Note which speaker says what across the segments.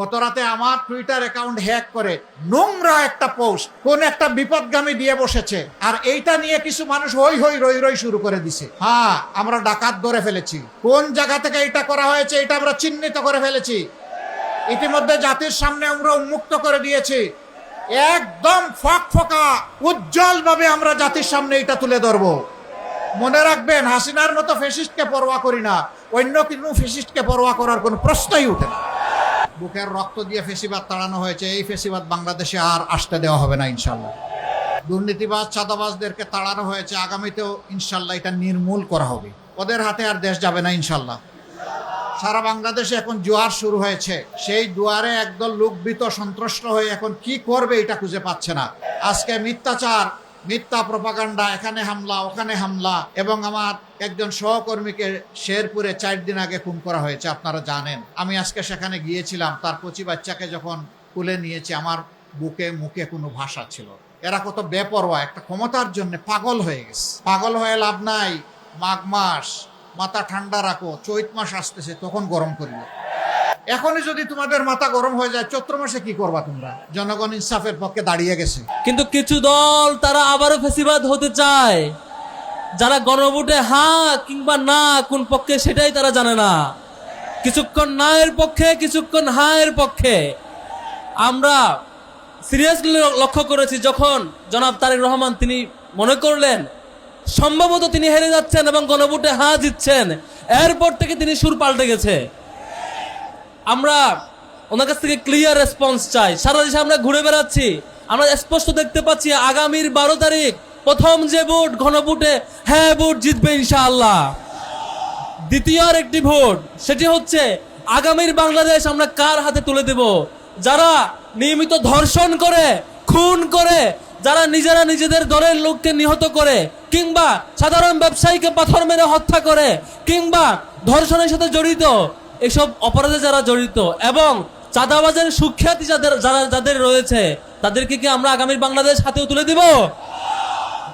Speaker 1: গত রাতে আমার টুইটার অ্যাকাউন্ট হ্যাক করে নোংরা একটা পোস্ট কোন একটা বিপদগামী দিয়ে বসেছে। আর এইটা নিয়ে কিছু মানুষ হই হই রই রই শুরু করে দিছে। হ্যাঁ আমরা ডাকাত ধরে ফেলেছি। কোন জায়গা থেকে এটা করা হয়েছে এটা আমরা চিহ্নিত করে ফেলেছি। ইতিমধ্যে জাতির সামনে আমরা উন্মুক্ত করে দিয়েছি। একদম ফক ফকা উজ্জ্বল ভাবে আমরা জাতির সামনে এটা তুলে ধরবো। মনে রাখবেন, হাসিনার মতো ফেসিস্টকে পরোয়া করি না। অন্য কোনো ফেসিস্টকে পরোয়া করার কোনো প্রশ্নই উঠে না। বুকের রক্ত দিয়ে ফেসিবাদ তাড়ানো হয়েছে, এই ফেসিবাদ বাংলাদেশে আর আসতে দেওয়া হবে না ইনশাল্লাহ দুর্নীতিবাজ চাঁদাবাজদেরকে তাড়ানো হয়েছে, আগামীতেও ইনশাল্লাহ এটা নির্মূল করা হবে। ওদের হাতে আর দেশ যাবে না ইনশাল্লাহ সারা বাংলাদেশে এখন জোয়ার শুরু হয়েছে। সেই দুয়ারে একদল লোকবিত সন্ত্রস্ত হয়ে এখন কি করবে এটা খুঁজে পাচ্ছে না। আজকে মিথ্যাচার মিথ্যা প্রপাগান্ডা, এখানে হামলা, ওখানে হামলা এবং আমার একজন সহকর্মীকে শেরপুরে চার দিন আগে খুন করা হয়েছে, আপনারা জানেন। আমি আজকে সেখানে গিয়েছিলাম, তার কচি বাচ্চাকে যখন তুলে নিয়েছি, আমার বুকে মুখে কোনো ভাষা ছিল। এরা কত বেপরোয়া, একটা ক্ষমতার জন্য পাগল হয়ে গেছে। পাগল হয়ে লাভ নাই, মাঘ মাস, মাথা ঠান্ডা রাখো, চৈত মাস আসতেছে, তখন গরম করিবে এখনই যদি তোমাদের মাথা গরম হয়ে যায়, চৈত্র মাসে কি করবা তোমরা? জনগণ ইনসাফের পক্ষে দাঁড়িয়ে গেছে।
Speaker 2: কিন্তু কিছু দল তারা আবারও ফেসিবাদ হতে চায়। যারা গণভোটে হা কিংবা না, কোন পক্ষে সেটাই তারা জানে না। কিছুক্ষণ না এর পক্ষে, কিছুক্ষণ হা এর পক্ষে। আমরা সিরিয়াসলি লক্ষ্য করেছি যখন জনাব তারেক রহমান তিনি মনে করলেন, সম্ভবত তিনি হেরে যাচ্ছেন এবং গণভোটে হা জিতছেন। এরপর থেকে তিনি সুর পাল্টে গেছে। আমরা ওনার কাছ থেকে ক্লিয়ার রেসপন্স চাই। সারা দেশে আমরা ঘুরে বেড়াচ্ছি। আমরা স্পষ্ট দেখতে পাচ্ছি আগামীর বারো তারিখ প্রথম যে ভোট, ঘনভোটে হ্যাঁ ভোট জিতবে ইনশাআল্লাহ। দ্বিতীয় আর একটি ভোট, সেটি হচ্ছে আগামীর বাংলাদেশ আমরা কার হাতে তুলে দেব? যারা নিয়মিত ধর্ষণ করে, খুন করে, যারা নিজেরা নিজেদের দলের লোককে নিহত করে, কিংবা সাধারণ ব্যবসায়ীকে পাথর মেরে হত্যা করে, কিংবা ধর্ষণের সাথে জড়িত এসব অপরাধে যারা জড়িত এবং চাঁদাবাজের সুখ্যাতি যাদের, যারা, যাদের রয়েছে, তাদেরকে কি আমরা আগামীর বাংলাদেশ হাতেও তুলে দিব?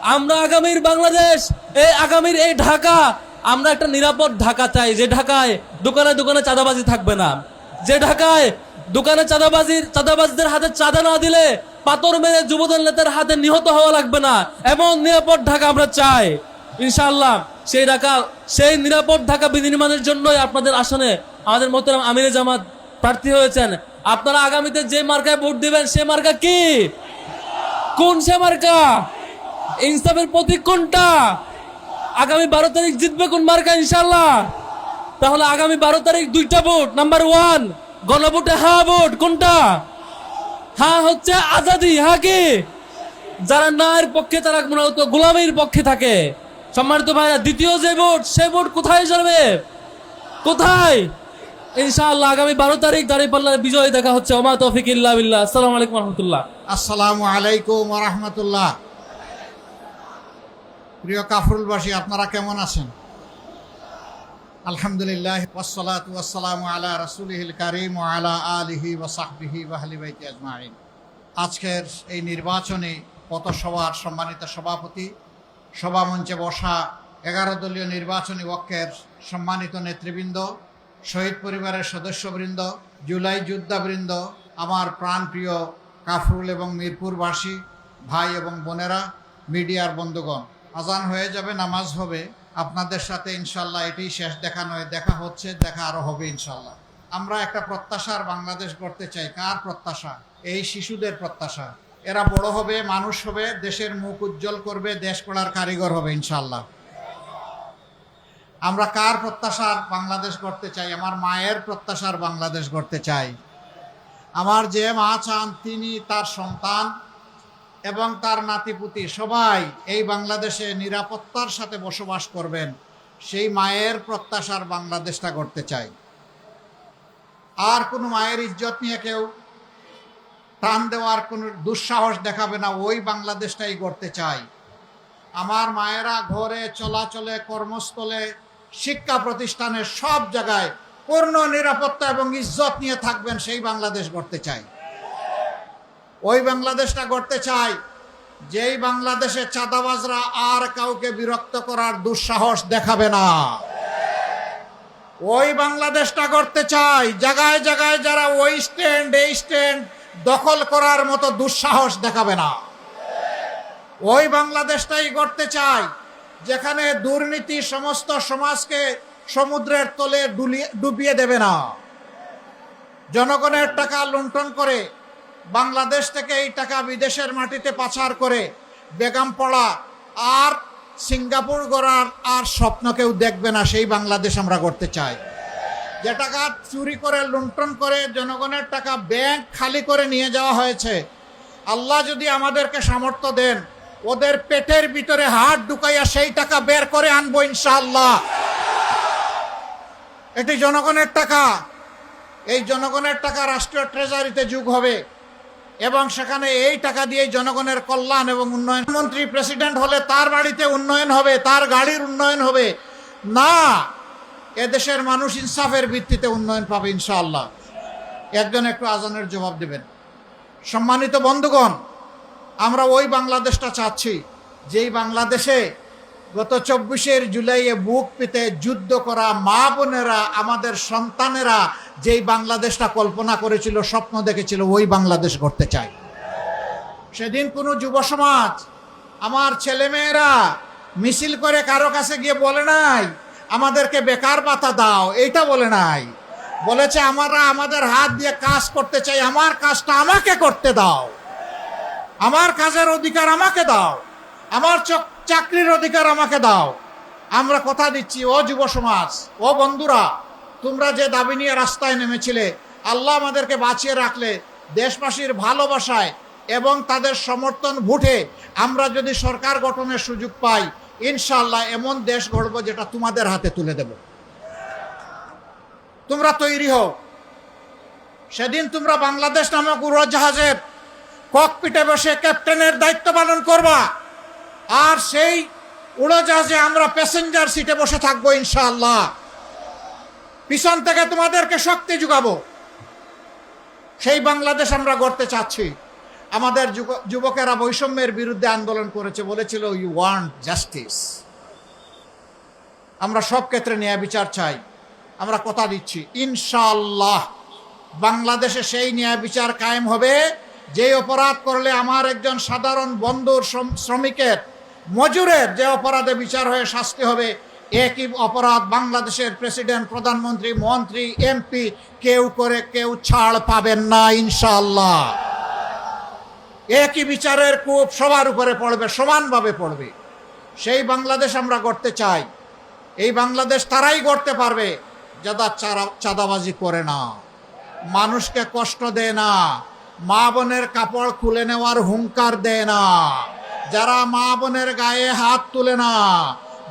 Speaker 2: আমরা আগামীর বাংলাদেশ এই আগামীর এই ঢাকা, আমরা একটা নিরাপদ ঢাকা চাই, যে ঢাকায় দোকানে দোকানে চাঁদাবাজি থাকবে না। যে ঢাকায় দোকানে চাঁদাবাজির চাঁদাবাজদের হাতে চাঁদা না দিলে পাথর মেরে যুবদল নেতার হাতে নিহত হওয়া লাগবে না। এমন নিরাপদ ঢাকা আমরা চাই। ইনশাআল্লাহ, সেই ঢাকা, সেই নিরাপদ ঢাকা বিনির্মাণের জন্যই আপনাদের আসনে আমাদের মোহতারাম আমিরে জামাত প্রার্থী হয়েছেন। আপনারা আগামীতে যে মার্কায় ভোট দিবেন, সে মার্কা কি? কোন সে মার্কা? ইনসাফের প্রতীক কোনটা? আগামী বারো তারিখ জিতবে কোন মার্কা ইনশাল্লাহ তাহলে আগামী বারো তারিখ দুইটা ভোট। নাম্বার ওয়ান গণভোটে হা ভোট, কোনটা? হা হচ্ছে আজাদি, হা কি? যারা নায়ের পক্ষে, তারা মূলত গোলামীর পক্ষে থাকে। সম্মানিত ভাইরা, দ্বিতীয় যে ভোট, সে ভোট কোথায় চলবে কোথায়? ইনশাআল্লাহ আগামী বারো তারিখ দাঁড়িয়ে পাল্লার বিজয় দেখা হচ্ছে। ওমা তৌফিক ইল্লা বিল্লাহ। আসসালামু আলাইকুম রহমতুল্লাহ।
Speaker 1: আসসালামু আলাইকুম রহমতুল্লাহ। প্রিয় কাফরুলবাসী, আপনারা কেমন আছেন? আলহামদুলিল্লাহ, ওয়াসসালাতু ওয়াসসালামু আলা রাসূলিহিল কারীম আলা আলিহি ওয়া সাহবিহি ওয়া আহলি বাইতি আজমাইন। আজকের এই নির্বাচনে পথসভার সম্মানিত সভাপতি, সভামঞ্চে বসা এগারো দলীয় নির্বাচনী পক্ষের সম্মানিত নেতৃবৃন্দ শহীদ পরিবারের সদস্যবৃন্দ, জুলাই যোদ্ধাবৃন্দ, আমার প্রাণপ্রিয় কাফরুল এবং মিরপুরবাসী, ভাই এবং বোনেরা, মিডিয়ার বন্ধুগণ। আজান হয়ে যাবে, নামাজ হবে। আপনাদের সাথে ইনশাল্লাহ এটি শেষ দেখা নয়, দেখা হচ্ছে, দেখা আরও হবে ইনশাল্লাহ। আমরা একটা প্রত্যাশার বাংলাদেশ গড়তে চাই। কার প্রত্যাশা? এই শিশুদের প্রত্যাশা। এরা বড় হবে, মানুষ হবে, দেশের মুখ উজ্জ্বল করবে, দেশ গড়ার কারিগর হবে ইনশাল্লাহ। আমরা কার প্রত্যাশার বাংলাদেশ গড়তে চাই? আমার মায়ের প্রত্যাশার বাংলাদেশ গড়তে চাই। আমার যে মা চান তিনি তার সন্তান এবং তার নাতিপুতি সবাই এই বাংলাদেশে নিরাপত্তার সাথে বসবাস করবেন, সেই মায়ের প্রত্যাশার বাংলাদেশটা গড়তে চাই। আর কোনো মায়ের ইজ্জত নিয়ে কেউ টান দেওয়ার কোনো দুঃসাহস দেখাবে না, ওই বাংলাদেশটাই গড়তে চাই। আমার মায়েরা ঘরে চলাচলে, কর্মস্থলে শিক্ষা প্রতিষ্ঠানের সব জায়গায় পূর্ণ নিরাপত্তা এবং ইজ্জত নিয়ে থাকবেন সেই বাংলাদেশ গড়তে চাই। ওই বাংলাদেশটা গড়তে চাই, যেই বাংলাদেশে চাঁদাবাজরা আর কাউকে বিরক্ত করার দুঃসাহস দেখাবে না। ওই বাংলাদেশটা করতে চাই, জায়গায় জায়গায় যারা ওই স্ট্যান্ড, এই স্ট্যান্ড দখল করার মতো দুঃসাহস দেখাবে না। ওই বাংলাদেশটাই করতে চাই যেখানে দুর্নীতি সমস্ত সমাজকে সমুদ্রের তলে ডুবিয়ে দেবে না। জনগণের টাকা লুণ্ঠন করে বাংলাদেশ থেকে এই টাকা বিদেশের মাটিতে পাচার করে বেগম পড়া আর সিঙ্গাপুর গড়ার আর স্বপ্ন কেউ দেখবে না, সেই বাংলাদেশ আমরা করতে চাই। যে টাকা চুরি করে, লুণ্ঠন করে জনগণের টাকা ব্যাংক খালি করে নিয়ে যাওয়া হয়েছে, আল্লাহ যদি আমাদেরকে সামর্থ্য দেন ওদের পেটের ভিতরে হাত ঢুকাইয়া সেই টাকা বের করে আনব ইনশাল্লাহ এটি জনগণের টাকা। এই জনগণের টাকা রাষ্ট্রীয় ট্রেজারিতে যুগ হবে এবং সেখানে এই টাকা দিয়ে জনগণের কল্যাণ এবং উন্নয়ন। মন্ত্রী প্রেসিডেন্ট হলে তার বাড়িতে উন্নয়ন হবে, তার গাড়ির উন্নয়ন হবে। না এদেশের মানুষ ইনসাফের ভিত্তিতে উন্নয়ন পাবে ইনশাআল্লাহ। একজন একটু আজানের জবাব দেবেন। সম্মানিত বন্ধুগণ আমরা ওই বাংলাদেশটা চাচ্ছি, যেই বাংলাদেশে গত চব্বিশের জুলাইয়ে বুক পেতে যুদ্ধ করা মা বোনেরা, আমাদের সন্তানেরা যেই বাংলাদেশটা কল্পনা করেছিল, স্বপ্ন দেখেছিল, ওই বাংলাদেশ করতে চাই সেদিন কোনো যুব সমাজ, আমার ছেলেমেয়েরা মিছিল করে কারও কাছে গিয়ে বলে নাই, আমাদেরকে বেকার পাতা দাও। এইটা বলে নাই। বলেছে, আমরা আমাদের হাত দিয়ে কাজ করতে চাই, আমার কাজটা আমাকে করতে দাও। আমার কাজের অধিকার আমাকে দাও। আমার চক- চাকরির অধিকার আমাকে দাও। আমরা কথা দিচ্ছি, ও যুব সমাজ, ও বন্ধুরা, তোমরা যে দাবি নিয়ে রাস্তায় নেমেছিলে, আল্লাহ আমাদেরকে বাঁচিয়ে রাখলে দেশবাসীর ভালোবাসায় এবং তাদের সমর্থন ভোটে আমরা যদি সরকার গঠনের সুযোগ পাই ইনশাল্লাহ এমন দেশ গড়ব যেটা তোমাদের হাতে তুলে দেব। তোমরা তৈরি হও। সেদিন তোমরা বাংলাদেশ নামক উড়োজাহাজের ককপিটে বসে ক্যাপ্টেনের দায়িত্ব পালন করবা। আর সেই উড়োজাহাজে আমরা প্যাসেঞ্জার সিটে বসে থাকব ইনশাআল্লাহ। পিছন থেকে তোমাদেরকে শক্তি যোগাবো। সেই বাংলাদেশ আমরা গড়তে চাচ্ছি। আমাদের যুব- যুবকেরা বৈষম্যের বিরুদ্ধে আন্দোলন করেছে বলেছিল ইউ ওয়ান্ট জাস্টিস আমরা সব ক্ষেত্রে ন্যায় বিচার চাই। আমরা কথা দিচ্ছি, ইনশাআল্লাহ, বাংলাদেশে সেই ন্যায় বিচার কায়েম হবে যে অপরাধ করলে আমার একজন সাধারণ বন্ধুর শ্রমিকের মজুরের যে অপরাধে বিচার হয়ে শাস্তি হবে একই অপরাধ বাংলাদেশের প্রেসিডেন্ট, প্রধানমন্ত্রী, মন্ত্রী, এমপি কেউ করে কেউ ছাড় পাবেন না ইনশাল্লাহ একই বিচারের কূপ সবার উপরে পড়বে, সমানভাবে পড়বে। সেই বাংলাদেশ আমরা গড়তে চাই। এই বাংলাদেশ তারাই গড়তে পারবে, যারা চাঁদাবাজি করে না। মানুষকে কষ্ট দেয় না। মা বোনের কাপড় খুলে নেওয়ার হুঙ্কার দেয় না। যারা মা বোনের গায়ে হাত তুলে না,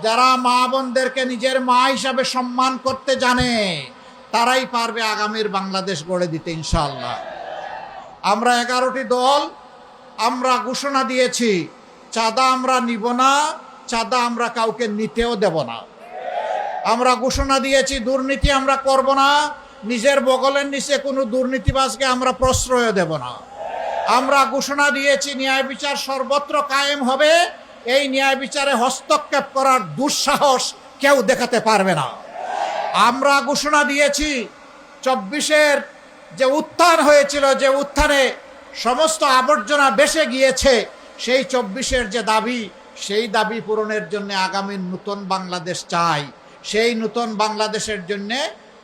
Speaker 1: যারা মা বোনদেরকে নিজের মা হিসাবে সম্মান করতে জানে, তারাই পারবে আগামীর বাংলাদেশ গড়ে দিতে ইনশাল্লাহ আমরা এগারোটি দল, আমরা ঘোষণা দিয়েছি, চাঁদা আমরা নিব না, চাঁদা আমরা কাউকে নিতেও দেব না। আমরা ঘোষণা দিয়েছি, দুর্নীতি আমরা করব না নিজের বগলের নিচে কোনো দুর্নীতিবাজকে আমরা প্রশ্রয় দেব না। আমরা ঘোষণা দিয়েছি, ন্যায় বিচার সর্বত্র কায়েম হবে। এই ন্যায় বিচারে হস্তক্ষেপ করার দুঃসাহস কেউ দেখাতে পারবে না। আমরা ঘোষণা দিয়েছি, চব্বিশের যে উত্থান হয়েছিল, যে উত্থানে সমস্ত আবর্জনা বেসে গিয়েছে, সেই চব্বিশের যে দাবি, সেই দাবি পূরণের জন্য আগামী নতুন বাংলাদেশ চাই। সেই নতুন বাংলাদেশের জন্য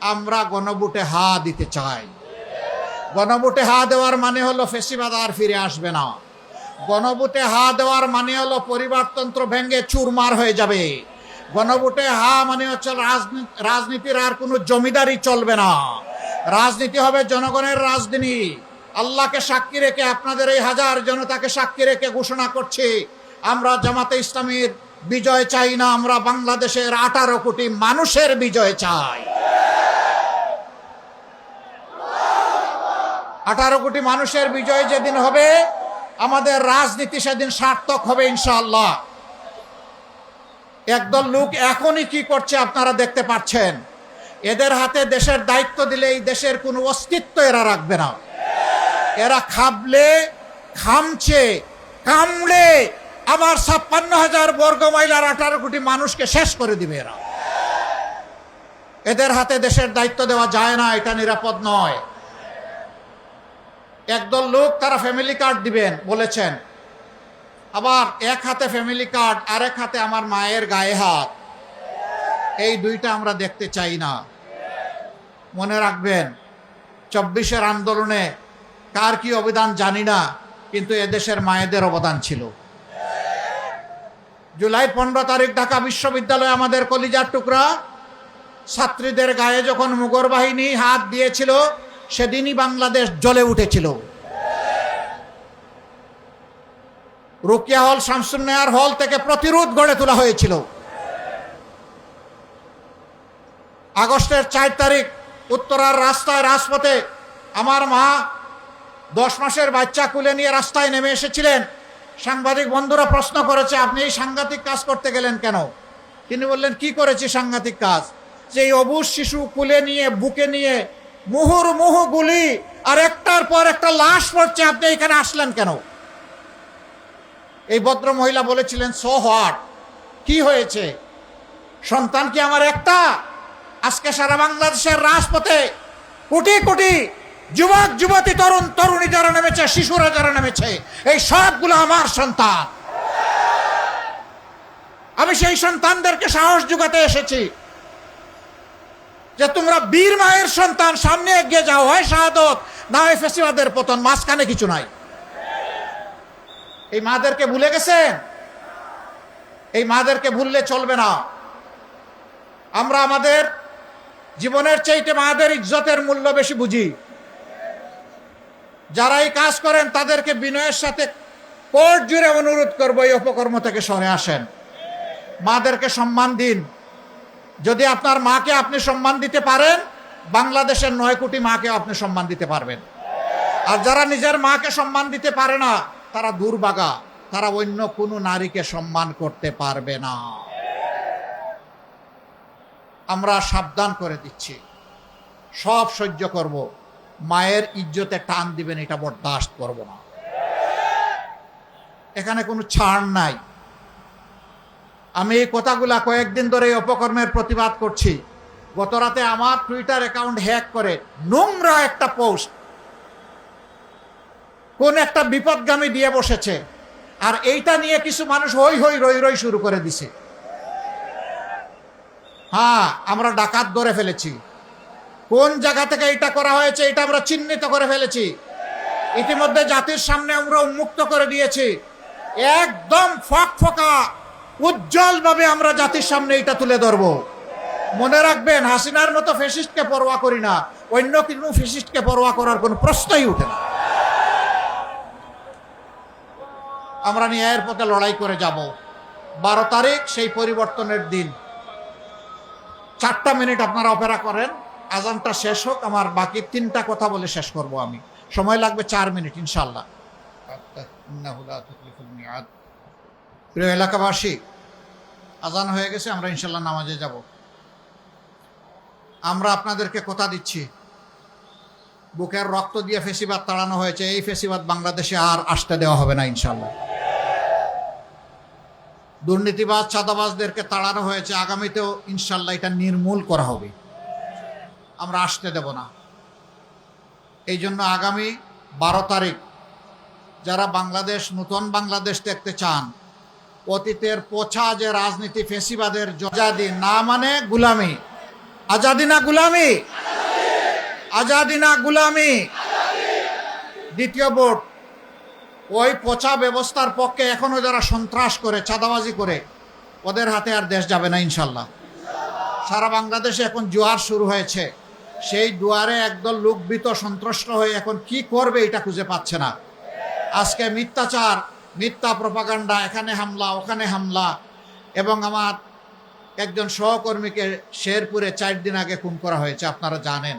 Speaker 1: আমরা গণভোটে হা দিতে চাই। গণভোটে হা দেওয়ার মানে হলো ফেসিবাদ আর ফিরে আসবে না। গণভোটে হা দেওয়ার মানে হলো পরিবারতন্ত্র ভেঙে চুরমার হয়ে যাবে। গণভোটে হা মানে হচ্ছে রাজনীতি রাজনীতির আর কোনো জমিদারি চলবে না। রাজনীতি হবে জনগণের রাজনীতি। আল্লাহকে সাক্ষী রেখে আপনাদের এই হাজার জনতাকে সাক্ষী রেখে ঘোষণা করছি, আমরা জামাতে ইসলামীর বিজয় চাই না, আমরা বাংলাদেশের আঠারো কোটি মানুষের বিজয় চাই। আঠারো কোটি মানুষের বিজয় যেদিন হবে, আমাদের রাজনীতি সেদিন সার্থক হবে ইনশাআল্লাহ। একদল লোক এখনই কি করছে আপনারা দেখতে পাচ্ছেন। এদের হাতে দেশের দায়িত্ব দিলে এই দেশের কোনো অস্তিত্ব এরা রাখবে না। এরা খাবলে, খামছে, কামড়ে আবার ছাপ্পান্ন হাজার বর্গ মাইলার আঠারো কোটি মানুষকে শেষ করে দিবে এরা। এদের হাতে দেশের দায়িত্ব দেওয়া যায় না, এটা নিরাপদ নয়। একদল লোক তারা ফ্যামিলি কার্ড দিবেন, বলেছেন। আবার এক হাতে ফ্যামিলি কার্ড আরেক হাতে আমার মায়ের গায়ে হাত। এই দুইটা আমরা দেখতে চাই না। মনে রাখবেন, চব্বিশের আন্দোলনে কার কি অবদান জানি না, কিন্তু এদেশের মায়েদের অবদান ছিল। জুলাই পনেরো তারিখ ঢাকা বিশ্ববিদ্যালয়ে আমাদের কলিজার টুকরা, ছাত্রীদের গায়ে যখন মুগর বাহিনী হাত দিয়েছিল সেদিনই বাংলাদেশ জ্বলে উঠেছিল। রুকিয়া হল শামসুন্নায়ার হল থেকে প্রতিরোধ গড়ে তোলা হয়েছিল। আগস্টের চার তারিখ উত্তরার রাস্তায়, রাজপথে আমার মা দশ মাসের বাচ্চা কুলে নিয়ে রাস্তায় নেমে এসেছিলেন। সাংবাদিক বন্ধুরা প্রশ্ন করেছে, আপনি এই সাংঘাতিক কাজ করতে গেলেন কেন? তিনি বললেন, কি করেছি সাংঘাতিক কাজ? যে এই অবুজ শিশু কুলে নিয়ে, বুকে নিয়ে মুহুর মুহু গুলি আর একটার পর একটা লাশ পড়ছে, আপনি এখানে আসলেন কেন? এই ভদ্র মহিলা বলেছিলেন, সো কি হয়েছে? সন্তান কি আমার একটা? আজকে সারা বাংলাদেশের রাজপথে কোটি কোটি যুবক, যুবতী, তরুণ, তরুণী যারা নেমেছে, শিশুরা যারা নেমেছে, এই সবগুলো আমার সন্তান। আমি সেই সন্তানদেরকে সাহস যোগাতে এসেছি। যে তোমরা বীর মায়ের সন্তান, সামনে এগিয়ে যাও হয় শাহাদত। না হয় ফেসিবাদের পতন, মাঝখানে কিছু নাই। এই মাদেরকে ভুলে গেছেন? এই মাদেরকে ভুললে চলবে না। আমরা আমাদের জীবনের চাইতে মাদের ইজ্জতের মূল্য বেশি বুঝি। যারা এই কাজ করেন, তাদেরকে বিনয়ের সাথে কোর্ট জুড়ে অনুরোধ করব, এই অপকর্ম থেকে সরে আসেন। মাদেরকে সম্মান দিন। যদি আপনার মাকে আপনি সম্মান দিতে পারেন, বাংলাদেশের নয় কোটি মাকে আপনি সম্মান দিতে পারবেন। আর যারা নিজের মাকে সম্মান দিতে পারে না, তারা দুর্বাগা, তারা অন্য কোনো নারীকে সম্মান করতে পারবে না। আমরা সাবধান করে দিচ্ছি। সব সহ্য করব। মায়ের ইজ্জতে টান দিবেন, এটা বরদাস্ত করব না। এখানে কোনো ছাড় নাই। আমি এই কথাগুলা কয়েকদিন ধরে এই অপকর্মের প্রতিবাদ করছি। গত রাতে আমার টুইটার অ্যাকাউন্ট হ্যাক করে নোংরা একটা পোস্ট কোন একটা বিপদগামী দিয়ে বসেছে। আর এইটা নিয়ে কিছু মানুষ হই হই রই রই শুরু করে দিছে। হ্যাঁ আমরা ডাকাত ধরে ফেলেছি। কোন জায়গা থেকে এটা করা হয়েছে, এটা আমরা চিহ্নিত করে ফেলেছি। ইতিমধ্যে জাতির সামনে আমরা উন্মুক্ত করে দিয়েছি। একদম ফক ফকা। উজ্জ্বলভাবে আমরা জাতির সামনে এটা তুলে ধরব। মনে রাখবেন, হাসিনার মতো ফেসিস্টকে পরোয়া করি না, অন্য কোনো ফেসিস্টকে পরোয়া করার কোনো প্রশ্নই উঠে না। আমরা ন্যায়ের পথে লড়াই করে যাব। বারো তারিখ, সেই পরিবর্তনের দিন। চারটা মিনিট আপনারা অপেরা করেন, আজানটা শেষ হোক, আমার বাকি তিনটা কথা বলে শেষ করব আমি। সময় লাগবে চার মিনিট ইনশাল্লাহ প্রিয় এলাকাবাসী, আজান হয়ে গেছে, আমরা ইনশাল্লাহ নামাজে যাব। আমরা আপনাদেরকে কথা দিচ্ছি। বুকের রক্ত দিয়ে ফেসিবাদ তাড়ানো হয়েছে, এই ফেসিবাদ বাংলাদেশে আর আসতে দেওয়া হবে না ইনশাল্লাহ। দুর্নীতিবাজ, চাঁদাবাজদেরকে তাড়ানো হয়েছে, আগামীতেও ইনশাল্লাহ এটা নির্মূল করা হবে। আমরা আসতে দেব না। এই জন্য আগামী বারো তারিখ, যারা বাংলাদেশ, নতুন বাংলাদেশ দেখতে চান অতীতের পচা যে রাজনীতি ফেসিবাদের আজাদি না মানে গুলামি। আজাদি না গুলামি? আজাদি না গুলামি? দ্বিতীয় ভোট ওই পচা ব্যবস্থার পক্ষে এখনও যারা সন্ত্রাস করে, চাঁদাবাজি করে, ওদের হাতে আর দেশ যাবে না, ইনশাল্লাহ। সারা বাংলাদেশে এখন জোয়ার শুরু হয়েছে। সেই দুয়ারে একদল লোকবিত সন্ত্রস্ত হয়ে এখন কি করবে এটা খুঁজে পাচ্ছে না। আজকে মিথ্যাচার মিথ্যা প্রপাগান্ডা, এখানে হামলা, ওখানে হামলা। এবং আমার একজন সহকর্মীকে শেরপুরে চার দিন আগে খুন করা হয়েছে, আপনারা জানেন।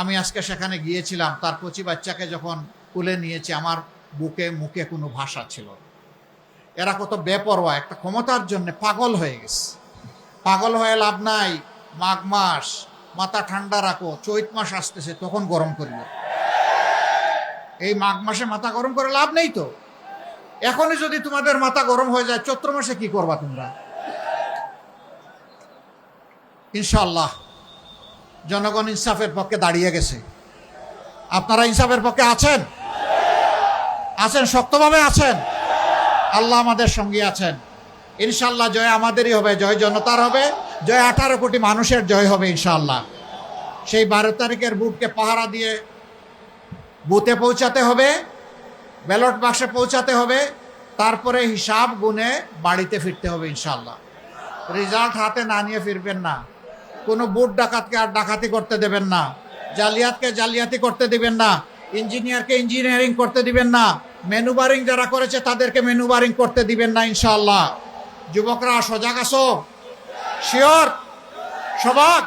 Speaker 1: আমি আজকে সেখানে গিয়েছিলাম, তার কচি বাচ্চাকে যখন তুলে নিয়েছি, আমার বুকে, মুখে কোনো ভাষা ছিল। এরা কত বেপরোয়া, একটা ক্ষমতার জন্য পাগল হয়ে গেছে। পাগল হয়ে লাভ নাই, মাঘ মাস, মাথা ঠান্ডা রাখো, চৈত মাস আসতেছে, তখন গরম করিল এই মাঘ মাসে মাথা গরম করে লাভ নেই তো? এখনই যদি তোমাদের মাথা গরম হয়ে যায়, চৈত্র মাসে কি করবা তোমরা? ইনশাল্লাহ জনগণ ইনসাফের পক্ষে দাঁড়িয়ে গেছে। আপনারা ইনসাফের পক্ষে আছেন? আছেন, শক্তভাবে আছেন? আল্লাহ আমাদের সঙ্গে আছেন। ইনশাল্লাহ জয় আমাদেরই হবে, জয় জনতার হবে, জয় আঠারো কোটি মানুষের জয় হবে ইনশাল্লাহ সেই বারো তারিখের বুটকে পাহারা দিয়ে বুথে পৌঁছাতে হবে। ব্যালট বাক্সে পৌঁছাতে হবে, তারপরে হিসাব গুনে বাড়িতে ফিরতে হবে ইনশাল্লাহ রেজাল্ট হাতে না নিয়ে ফিরবেন না। কোনো বুট ডাকাতকে আর ডাকাতি করতে দেবেন না। জালিয়াতকে জালিয়াতি করতে দিবেন না। ইঞ্জিনিয়ারকে ইঞ্জিনিয়ারিং করতে দিবেন না। মেনুবারিং যারা করেছে তাদেরকে মেনুবারিং করতে দিবেন না ইনশাল্লাহ যুবকরা, সজাগ আসো শিওর? সবাক?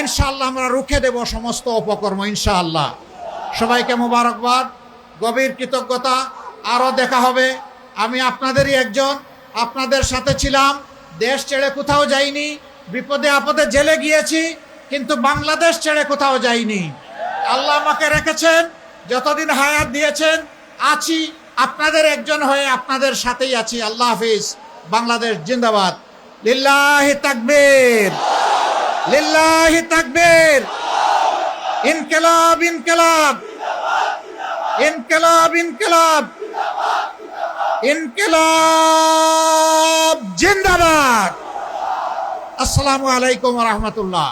Speaker 1: ইনশাল্লাহ আমরা রুখে দেব সমস্ত অপকর্ম ইনশাআল্লাহ। সবাইকে মোবারকবাদ। গভীর কৃতজ্ঞতা। আরও দেখা হবে। আমি আপনাদেরই একজন। আপনাদের সাথে ছিলাম। দেশ ছেড়ে কোথাও যাইনি। বিপদে আপদে জেলে গিয়েছি, কিন্তু বাংলাদেশ ছেড়ে কোথাও যাইনি। আল্লাহ আমাকে রেখেছেন, যতদিন হায়াত দিয়েছেন, আছি। আপনাদের একজন হয়ে আপনাদের সাথেই আছি। আল্লাহ হাফিজ। বাংলাদেশ জিন্দাবাদ। লিল্লাহি তাকবীর। লিল্লাহি তাকবীর। ইনকিলাব ইনকিলাব। ইনকিলাব ইনকেলাব। ইনকেলাব জিন্দাবাদ। আসসালামু আলাইকুম রহমতুল্লাহ।